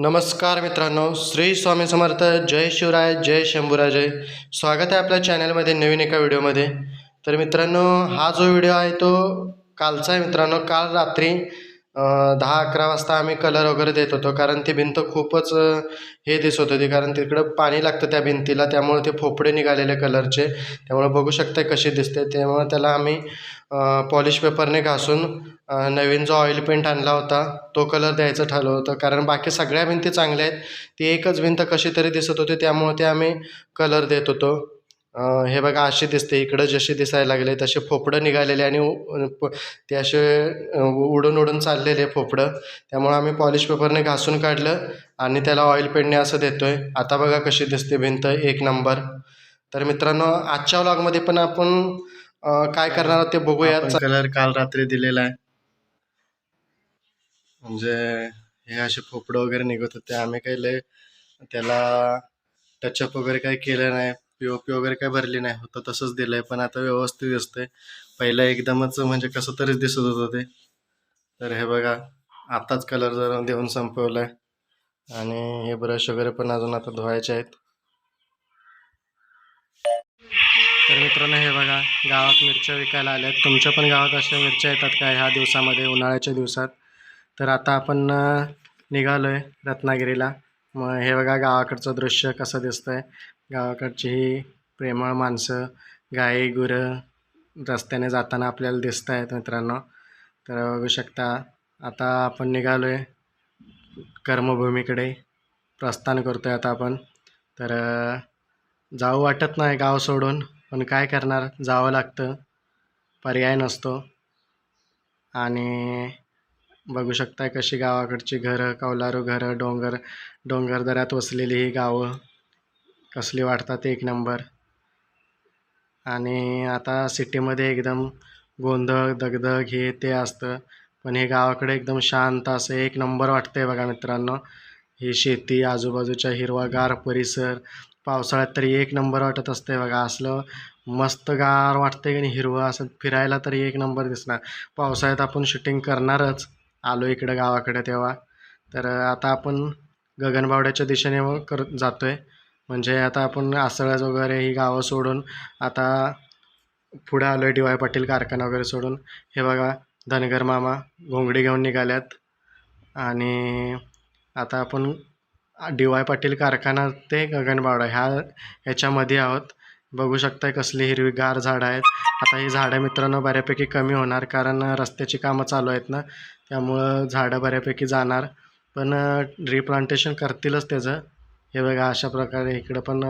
नमस्कार मित्रांनो श्री स्वामी समर्थ जय शिवराय जय शंभूराजय स्वागत आहे आपल्या चॅनलमध्ये नवीन एका व्हिडिओमध्ये. तर मित्रांनो हा जो व्हिडिओ आहे तो कालचा आहे मित्रांनो. काल रात्री दहा अकरा वाजता आम्ही कलर वगैरे देत होतो. कारण ती भिंत खूपच हे दिसत होती. कारण तिकडं पाणी लागतं त्या भिंतीला. त्यामुळे ते फोफडे निघालेले कलरचे त्यामुळे बघू शकता कशी दिसते. त्यामुळे त्याला आम्ही पॉलिश पेपरने घासून नवीन जो ऑइल पेंट आणला होता तो कलर द्यायचं ठरलं होतं. कारण बाकी सगळ्या भिंती चांगल्या आहेत. ती एकच भिंत कशी तरी दिसत होती त्यामुळे ते आम्ही कलर देत होतो. हे बघा अशी दिसते. इकडं जशी दिसायला लागले तसे फोपडं निघालेले आणि ते असे उडून उडून चाललेले फोपडं. त्यामुळं आम्ही पॉलिश पेपरने घासून काढलं आणि त्याला ऑइल पेंटने असं देतोय. आता बघा कशी दिसते भिंत. एक नंबर तर मित्रांनो आजच्या व्लॉगमध्ये पण आपण काय करणार आहोत ते बघूयात. कलर काल रात्री दिलेला आहे. म्हणजे हे असे फोपडं वगैरे निघत होते. आम्ही काही लय त्याला टचअप वगैरे काही केलं नाही. पी ओ पी वगैरे काही भरली नाही. होतं तसंच दिलं आहे पण आता व्यवस्थित दिसतंय. पहिलं एकदमच म्हणजे कसं तरीच दिसत होतं ते. तर हे बघा आताच कलर जर देऊन संपवलं आहे आणि हे ब्रश वगैरे पण अजून आता धुवायचे आहेत. तर मित्रांनो हे बघा गावात मिरच्या विकायला आल्या आहेत तुमच्या पण गावात अशा मिरच्या येतात का ह्या दिवसामध्ये उन्हाळ्याच्या दिवसात? तर आता आपण निघालो आहे रत्नागिरीला. मग हे बघा गावाकडचं दृश्य कसं दिसतं आहे गावाकडची ही प्रेमळ माणसं गाई गुरं रस्त्याने जाताना आपल्याला दिसत आहेत मित्रांनो. तर बघू शकता आता आपण निघालोय कर्मभूमीकडे. प्रस्थान करतोय आता आपण. तर जाऊ वाटत नाही गाव सोडून. पण काय करणार? जावं लागतं. पर्याय नसतो. आणि बघू शकताय कशी गावाकडची घरं कौलारू घरं डोंगर डोंगरदऱ्यात वसलेली ही गावं. कसली वाटतात एक नंबर. आणि आता सिटीमध्ये एकदम गोंधळ दगदग हे ते असतं. पण हे गावाकडे एकदम शांत असं एक नंबर वाटतंय बघा मित्रांनो. ही शेती आजूबाजूच्या हिरवागार परिसर पावसाळ्यात तरी एक नंबर वाटत असते बघा. असलं मस्त गार वाटतंय की नाही हिरवं असं फिरायला तरी एक नंबर दिसणार. पावसाळ्यात आपण शूटिंग करणारच. आलो इकडं गावाकडे तेव्हा. तर आता आपण गगनबावड्याच्या दिशेने व कर जातोय. म्हणजे आता आपण आसळज वगैरे ही गावं सोडून आता पुढं आलो आहे डी वाय पाटील कारखाना वगैरे सोडून. हे बघा धनगर मामा घोंगडी घेऊन निघाल्यात. आणि आता आपण डी वाय पाटील कारखाना ते गगनबावडा. ह्या ह्याच्यामध्ये आहोत. बघू शकताय कसली हिरवीगार झाडं आहेत. आता ही झाडं मित्रांनो बऱ्यापैकी कमी होणार कारण रस्त्याची कामं चालू आहेत ना त्यामुळं झाडं बऱ्यापैकी जाणार. पण रिप्लांटेशन करतीलच त्याचं. हे बघा अशा प्रकारे इकडं पण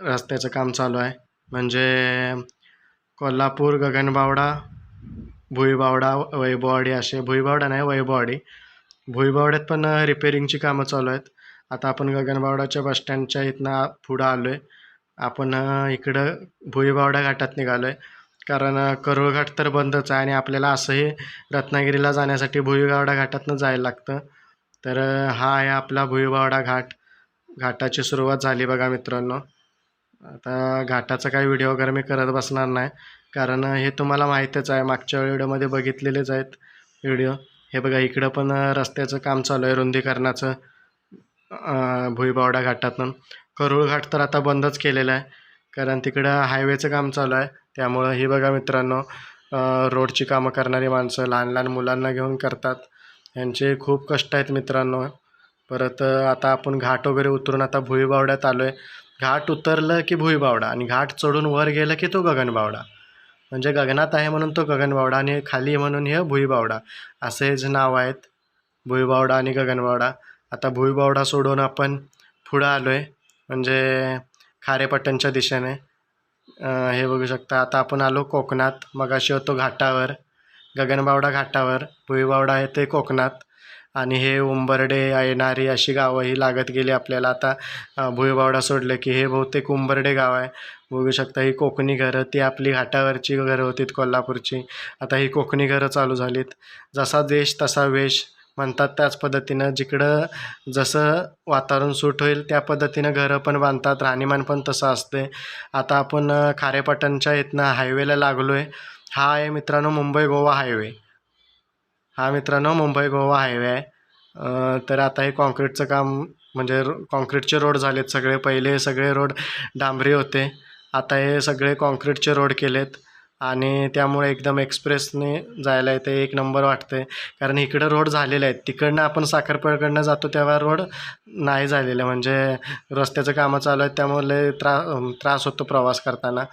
रस्त्याचं काम चालू आहे. म्हणजे कोल्हापूर गगनबावडा भुईबावडा वैभववाडी असे. भुईबावडा नाही वैभववाडी. भुईबावड्यात पण रिपेरिंगची कामं चालू आहेत. आता आपण गगनबावडाच्या बसस्टँडच्या इथनं पुढं आलो आहे आपण इकडं भुईबावडा घाटात निघालो आहे कारण अ, करोळ घाट तर बंदच आहे आणि आपल्याला असंही रत्नागिरीला जाण्यासाठी भुईबावडा घाटातनं जायला लागतं. तर हा आहे आपला भुईबावडा घाट. घाटाची सुरुवात झाली बघा मित्रांनो. आता घाटाचा काही व्हिडिओ वगैरे मी करत बसणार नाही. कारण हे तुम्हाला माहीतच आहे. मागच्या व्हिडिओमध्ये बघितलेलेच आहेत व्हिडिओ. हे बघा इकडं पण रस्त्याचं काम चालू आहे रुंदीकरणाचं. भुईबावडा घाटातून. करूळ घाट तर आता बंदच केलेला आहे. कारण तिकडं हायवेचं काम चालू आहे. त्यामुळं हे बघा मित्रांनो रोडची कामं करणारी माणसं लहान लहान मुलांना घेऊन करतात. यांचे खूप कष्ट आहेत मित्रांनो. परत आता आपण घाट वगैरे उतरून आता भुईबावड्यात आलो आहे घाट उतरलं की भुईबावडा आणि घाट चढून वर गेलं की तो गगनबावडा. म्हणजे गगनात आहे म्हणून तो गगनबावडा आणि खाली म्हणून हे भुईबावडा. असेच नाव आहेत भुईबावडा आणि गगनबावडा. आता भुईबावडा सोडून आपण पुढं आलो आहे म्हणजे खारेपट्टणच्या दिशेने. हे बघू शकता आता आपण आलो कोकणात. मगाशी होतो घाटावर गगनबावडा घाटावर. भुईबावडा आहे ते कोकणात. आणि हे उंबरडे येणारी अशी गावं ही लागत गेली आपल्याला. आता भुईबावडा सोडलं की हे बहुतेक उंबरडे गाव आहे. बघू शकता ही कोकणी घरं ती आपली घाटावरची घरं होती कोल्हापूरची. आता ही कोकणी घरं चालू झालीत. जसा देश तसा वेश म्हणतात त्याच पद्धतीनं. जिकडं जसं वातावरण सूट होईल त्या पद्धतीनं घरं पण बांधतात राहणीमान पण तसं असते आता आपण खारेपाटणच्या इथनं हायवेला लागलो आहे हा आहे मित्रांनो मुंबई गोवा हायवे. हा मित्रांनो मुंबई गोवा हायवे आहे. तर आता हे कॉन्क्रीटचं काम म्हणजे काँक्रीटचे कॉन्क्रीटचे रोड झालेत सगळे. पहिले सगळे रोड डांबरी होते. आता हे सगळे कॉन्क्रीटचे रोड केलेत. आणि त्यामुळे एकदम एक्सप्रेसने जायला येते एक नंबर वाटतं आहे कारण इकडं रोड झालेले आहेत. तिकडनं आपण साखरपेडकडनं जातो तेव्हा रोड नाही झालेले. म्हणजे रस्त्याचं कामं चालू आहेत. त्यामुळे त्रा त्रास होतो प्रवास करताना.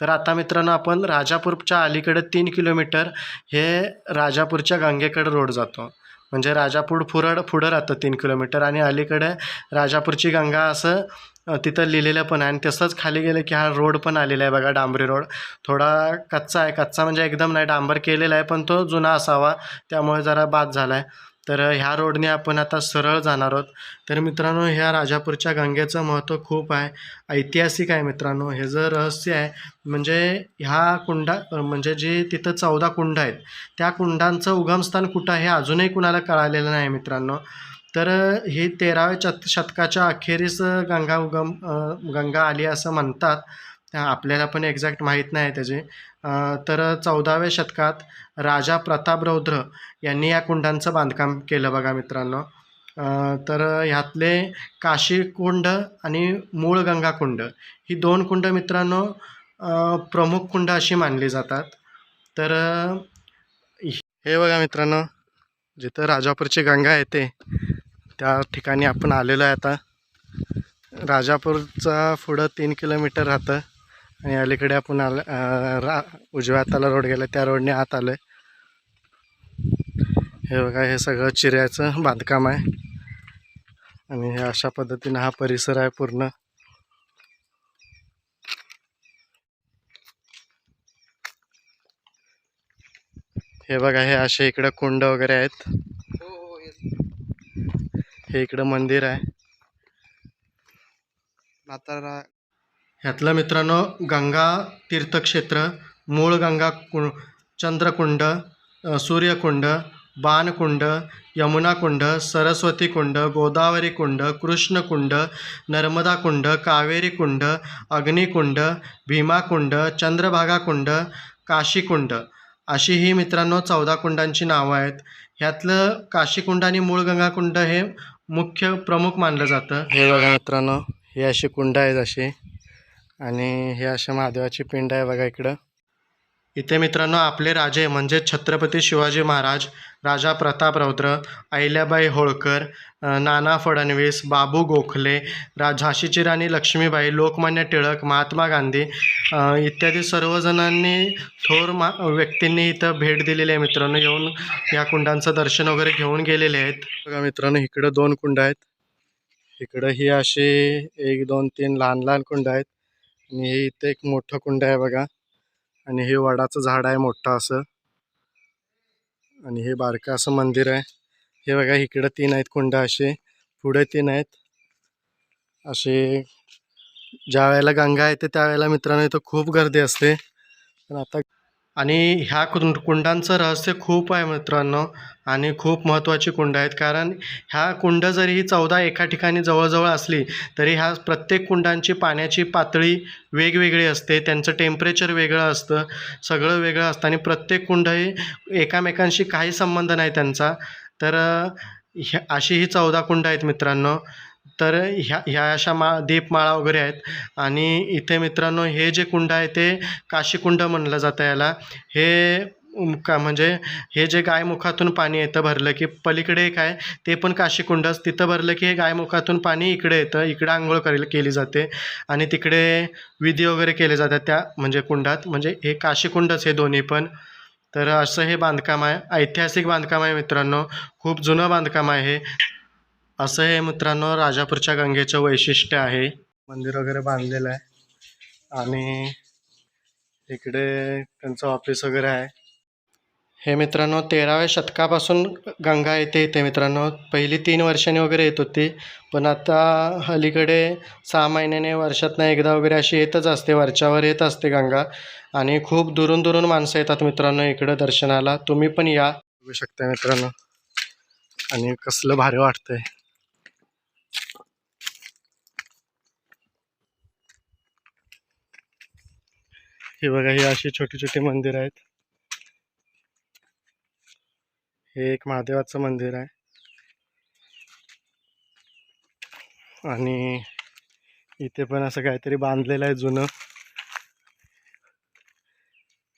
तर आता मित्रांनो आपण राजापूरच्या अलीकडे तीन किलोमीटर हे राजापूरच्या गंगेकडे रोड जातो. म्हणजे राजापूर फुरड पुढं राहतं तीन किलोमीटर आणि अलीकडे राजापूरची गंगा असं तिथं लिहिलेलं पण आहे. आणि तसंच खाली गेलं की हा रोड पण आलेला आहे बघा डांबरी रोड. थोडा कच्चा आहे. कच्चा म्हणजे एकदम नाही डांबर केलेला आहे पण तो जुना असावा. त्यामुळे जरा बाद झाला आहे तर ह्या रोडने आपण आता सरळ जाणार आहोत. तर मित्रांनो ह्या राजापूरच्या गंगेचं महत्त्व खूप आहे. ऐतिहासिक आहे मित्रांनो हे जर रहस्य आहे म्हणजे ह्या कुंडा म्हणजे जे तिथं चौदा कुंड आहेत त्या कुंडांचं उगमस्थान कुठं आहे अजूनही कुणाला कळालेलं नाही मित्रांनो. तर ही तेराव्या शत शतकाच्या अखेरीस गंगा उगम गंगा आली असं म्हणतात. त्या आपल्याला पण एक्झॅक्ट माहीत नाही त्याचे. तर चौदाव्या शतकात राजा प्रतापरौद्र यांनी या कुंडांचं बांधकाम केलं बघा मित्रांनो. तर ह्यातले काशी कुंड आणि मूळ गंगा कुंड ही दोन कुंड मित्रांनो प्रमुख कुंड अशी मानली जातात. तर हे बघा मित्रांनो जिथं राजापूरची गंगा येते त्या ठिकाणी आपण आलेलो आहे आता. राजापूरचा पुढं तीन किलोमीटर राहतं. आणि अलीकडे आपण आलं रा उजव्या हाताला रोड गेला त्या रोडने आत आलं हे बघा हे सगळं चिऱ्याचं बांधकाम आहे. आणि हे अशा पद्धतीनं हा परिसर आहे पूर्ण. हे बघा हे असे इकडं कुंड वगैरे आहेत. हे इकडं मंदिर आहे. म्हातारा ह्यातलं मित्रांनो गंगा तीर्थक्षेत्र मूळ गंगा कु चंद्रकुंड सूर्यकुंड बाणकुंड यमुनाकुंड सरस्वती कुंड गोदावरी कुंड कृष्णकुंड नर्मदा कुंड कावेरी कुंड अग्निकुंड भीमाकुंड चंद्रभागा कुंड काशीकुंड अशी ही मित्रांनो चौदा कुंडांची नावं आहेत. ह्यातलं काशीकुंड आणि मूळ गंगाकुंड हे मुख्य प्रमुख मानलं जातं. हे बघा मित्रांनो हे अशी कुंड आहेत असे. आणि हे अशा महादेवाची पिंड आहे बघा इकडं. इथे मित्रांनो आपले राजे म्हणजे छत्रपती शिवाजी महाराज राजा प्रताप रौद्र अहिल्याबाई होळकर नाना फडणवीस बाबू गोखले रा झाशीची राणी लक्ष्मीबाई लोकमान्य टिळक महात्मा गांधी इत्यादी सर्वजणांनी थोर मा व्यक्तींनी इथं भेट दिलेली आहे मित्रांनो. येऊन या कुंडांचं दर्शन वगैरे घेऊन गेलेले आहेत. बघा मित्रांनो इकडं दोन कुंड आहेत. इकडं ही अशी एक दोन तीन लहान लहान कुंड आहेत. आणि हे इथे एक मोठं कुंड आहे बघा. आणि हे वडाचं झाड आहे मोठं असं. आणि हे बारकं असं मंदिर आहे. हे बघा इकडं तीन आहेत कुंड असे. पुढे तीन आहेत. असे ज्या वेळेला गंगा येते त्यावेळेला मित्रांनो इथं खूप गर्दी असते. पण आता आणि ह्या कुंड कुंडांचं रहस्य खूप आहे मित्रांनो आणि खूप महत्त्वाची कुंड आहेत. कारण ह्या कुंड जरी ही चौदा एका ठिकाणी जवळजवळ असली तरी ह्या प्रत्येक कुंडांची पाण्याची पातळी वेगवेगळी असते. त्यांचं टेम्परेचर वेगळं असतं. सगळं वेगळं असतं आणि प्रत्येक कुंड ही एकामेकांशी काही संबंध नाही त्यांचा. तर ह्या अशी ही चौदा कुंड आहेत मित्रांनो. तर ह्या ह्या अशा मा दीपमाळा वगैरे आहेत. आणि इथे मित्रांनो हे जे कुंड आहे ते काशीकुंड म्हणलं जातं याला. हे का म्हणजे हे जे गायमुखातून पाणी येतं भरलं की पलीकडे एक आहे ते पण काशीकुंडच तिथं भरलं की हे गायमुखातून पाणी इकडे येतं इकडे आंघोळ करायला केली जाते. आणि तिकडे विधी वगैरे केले जातात त्या म्हणजे कुंडात. म्हणजे हे काशीकुंडच हे दोन्ही पण. तर असं हे बांधकाम आहे. ऐतिहासिक बांधकाम आहे मित्रांनो. खूप जुनं बांधकाम आहे असं हे मित्रांनो राजापूरच्या गंगेचं वैशिष्ट्य आहे. मंदिर वगैरे बांधलेलं आहे. आणि इकडे त्यांचं ऑफिस वगैरे आहे. हे मित्रांनो तेराव्या शतकापासून गंगा येते इथे मित्रांनो. पहिली तीन वर्षांनी वगैरे येत होती. पण आता अलीकडे सहा महिन्याने वर्षातनं एकदा वगैरे अशी येतच असते. वरच्यावर येत असते गंगा. आणि खूप दुरून दुरून माणसं येतात मित्रांनो इकडं दर्शनाला. तुम्ही पण या. बघू शकता मित्रांनो. आणि कसलं भारी वाटतंय. हे बघा हे अशी छोटी छोटी मंदिर आहेत. हे एक महादेवाचं मंदिर आहे. आणि इथे पण असं काहीतरी बांधलेलं आहे जुनं.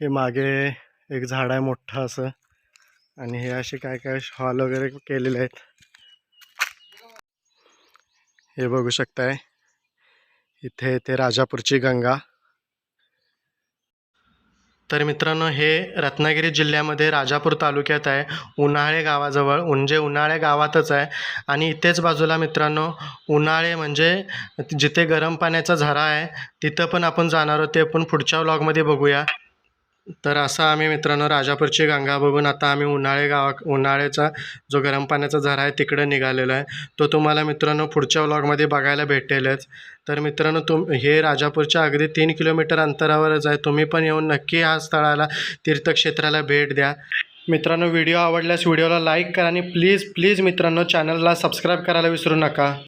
हे मागे एक झाड आहे मोठं असं. आणि हे असे काय काय हॉल वगैरे केलेले आहेत. हे बघू शकताय. इथे ते राजापूरची गंगा. तर मित्रांनो हे रत्नागिरी जिल्ह्यामध्ये राजापूर तालुक्यात आहे. उन्हाळे गावाजवळ म्हणजे उन्हाळे गावातच आहे. आणि इथेच बाजूला मित्रांनो उन्हाळे म्हणजे जिथे गरम पाण्याचा झरा आहे तिथं पण आपण जाणार आहोत. ते पण पुढच्या व्लॉगमध्ये बघूया. तर असं आम्ही मित्रांनो राजापूरची गंगा बघून आता आम्ही उन्हाळे गावा उन्हाळ्याचा जो गरम पाण्याचा झरा आहे तिकडे निघालेला आहे. तो तुम्हाला मित्रांनो पुढच्या व्लॉगमध्ये बघायला भेटेलच. तर मित्रांनो तुम हे राजापूरच्या अगदी तीन किलोमीटर अंतरावरच आहे. तुम्ही पण येऊन नक्की ह्या स्थळाला तीर्थक्षेत्राला भेट द्या. मित्रांनो व्हिडिओ आवडल्यास व्हिडिओला लाईक करा आणि प्लीज प्लीज मित्रांनो चॅनलला सबस्क्राईब करायला विसरू नका.